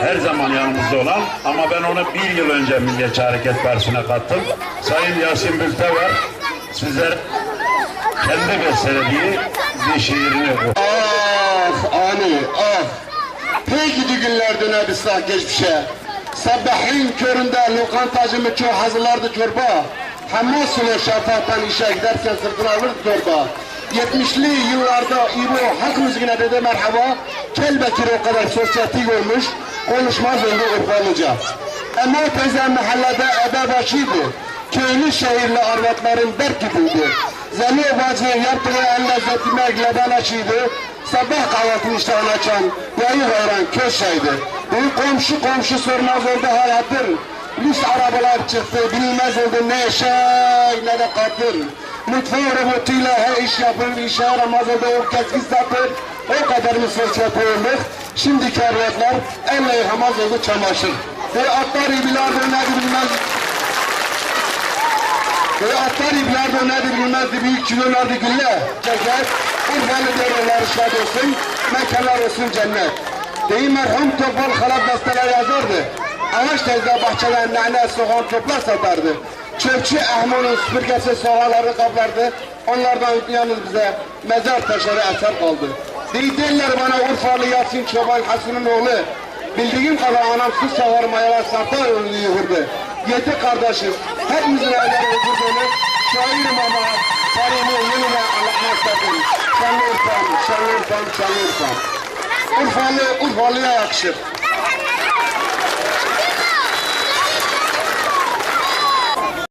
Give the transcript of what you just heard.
her zaman yanımızda olan ama ben onu bir yıl önce Milliyetçi Hareket Partisi'ne kattım. Sayın Yasin Bültever sizler kendi bestelediği bir şiirini oku. Ah ani ah. Pek gidi günler döner ıslah geçmişe. Sabahın köründe lokantacımı çok hazırlardı çorba. Hamas ile şafaktan işe giderken sırtına alırdı torba. 70'li yıllarda İbo halk müziğine dedi merhaba. Kelbekir o kadar sosyeti görmüş. Konuşmaz oldu Urfalıca. Ama o teyze mahallede ebe başıydı. Köylü şehirli arvatların berk gibiydi. Zeli bacı yaptığı en lezzetli megleben açıydı. Sabah kahvaltını iştahını açan yayı hayran köşeydi. Bir komşu komşu sormaz oldu hayattır. Lüks arabalar çıktı, bilmez oldu ne eşek ne de katır. Mutfağı robotuyla her iş yapır, işe yaramaz oldu o keskin sapır. O kadar mı sosyete olduk? Şimdiki arvatlar elle yıkamaz oldu çamaşır. Ve atlar ibilardır nedir bilmez ve atlar iblardı nedir bilmezdi büyük kilolardı gülle. Ceket, Urfalı devreler şad olsun, mekanlar olsun cennet. Deyim merhum Topal Halap besteler yazardı. Ağaç teyze bahçeden nane soğan toplar satardı. Çöpçü Ahmet'in süpürgesi soğanları kaplardı. Onlardan yalnız bize mezar taşları eser kaldı. Deyirler bana Urfalı Yasin Çoban Hasan'ın oğlu. Bildiğim kadar anam su savar mayalar satar yığırdı. Yedi kardeşiz. Hepimizin evleri öldürdüğünü şairim ama Karımı yeniden anlatmak istedim. Şanlı Urfa'm, Şanlı Urfa'm, Şanlı Urfa'm. Urfalı, Urfalı'ya yakışır.